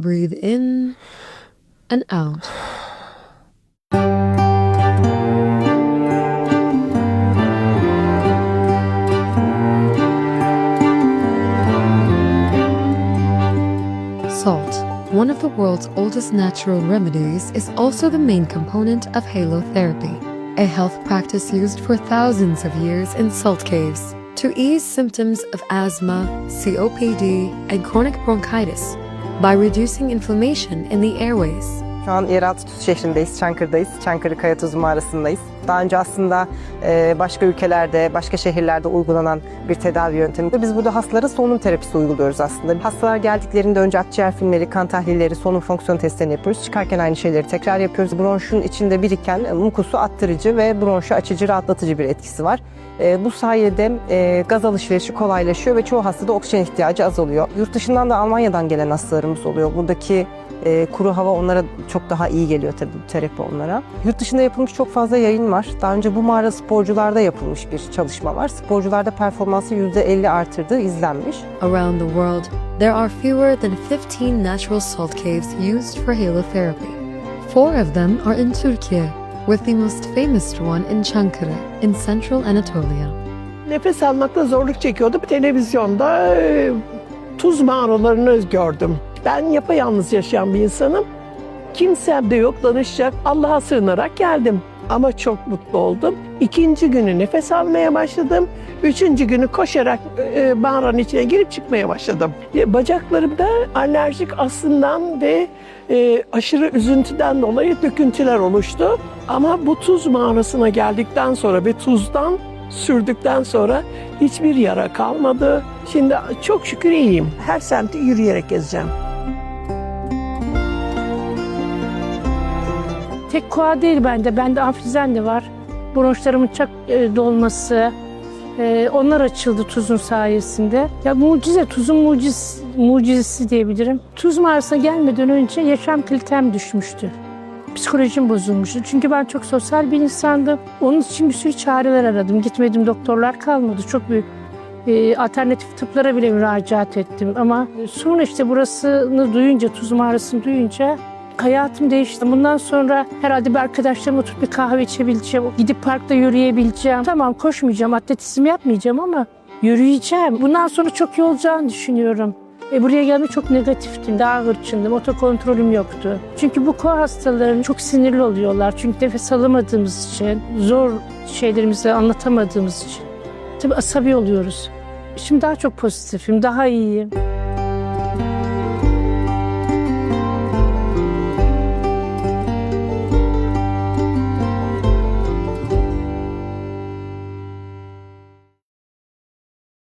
Breathe in and out. Salt, one of the world's oldest natural remedies, is also the main component of halotherapy, a health practice used for thousands of years in salt caves to ease symptoms of asthma, COPD, and chronic bronchitis by reducing inflammation in the airways. Şu an yeraltı şehrindeyiz, Çankırı'dayız. Çankırı Kaya Tuzu Mağarası'ndayız. Daha önce aslında e, başka ülkelerde, başka şehirlerde uygulanan bir tedavi yöntemi. Biz burada hastalara solunum terapisi uyguluyoruz aslında. Hastalar geldiklerinde önce akciğer filmleri, kan tahlilleri, solunum fonksiyon testlerini yapıyoruz. Çıkarken aynı şeyleri tekrar yapıyoruz. Bronşun içinde biriken e, mukusu attırıcı ve bronşu açıcı, rahatlatıcı bir etkisi var. E, bu sayede e, gaz alışverişi kolaylaşıyor ve çoğu hastada oksijen ihtiyacı azalıyor. Yurt dışından da Almanya'dan gelen hastalarımız oluyor. Buradaki e, kuru hava onlara çok daha iyi geliyor tabii terapi onlara. Yurt dışında yapılmış çok fazla yayın var. Daha önce bu mağara sporcularda yapılmış bir çalışma var. Sporcularda performansı %50 artırdığı izlenmiş. Around the world, there are fewer than 15 natural salt caves used for halotherapy. Four of them are in Turkey, with the most famous one in Çankırı, in central Anatolia. Nefes almakta zorluk çekiyordum. Televizyonda e, tuz mağaralarını gördüm. Ben yapayalnız yaşayan bir insanım. Kimsem de yok danışacak. Allah'a sığınarak geldim. Ama çok mutlu oldum. İkinci günü nefes almaya başladım. Üçüncü günü koşarak e, mağaranın içine girip çıkmaya başladım. E, Bacaklarımda alerjik astımdan ve e, aşırı üzüntüden dolayı döküntüler oluştu. Ama bu tuz mağarasına geldikten sonra ve tuzdan sürdükten sonra hiçbir yara kalmadı. Şimdi çok şükür iyiyim. Her semti yürüyerek gezeceğim. Tek koa değil bende. Bende amfizen de var. Bronşlarımın çok e, dolması. e, onlar açıldı tuzun sayesinde. Ya mucize, tuzun muciz, mucizesi diyebilirim. Tuz mağarasına gelmeden önce yaşam kalitem düşmüştü. Psikolojim bozulmuştu. Çünkü ben çok sosyal bir insandım. Onun için bir sürü çareler aradım. Gitmedim doktorlar kalmadı. Çok büyük e, alternatif tıplara bile müracaat ettim. Ama sonra işte burasını duyunca, tuz mağarasını duyunca Hayatım değişti. Bundan sonra herhalde bir arkadaşlarımla oturup bir kahve içebileceğim. Gidip parkta yürüyebileceğim. Tamam koşmayacağım, atletizm yapmayacağım ama yürüyeceğim. Bundan sonra çok iyi olacağını düşünüyorum. E buraya gelme çok negatiftim, daha hırçındım, otokontrolüm yoktu. Çünkü bu koa hastaların çok sinirli oluyorlar. Çünkü nefes alamadığımız için, zor şeylerimizi anlatamadığımız için. Tabii asabi oluyoruz. Şimdi daha çok pozitifim, daha iyiyim.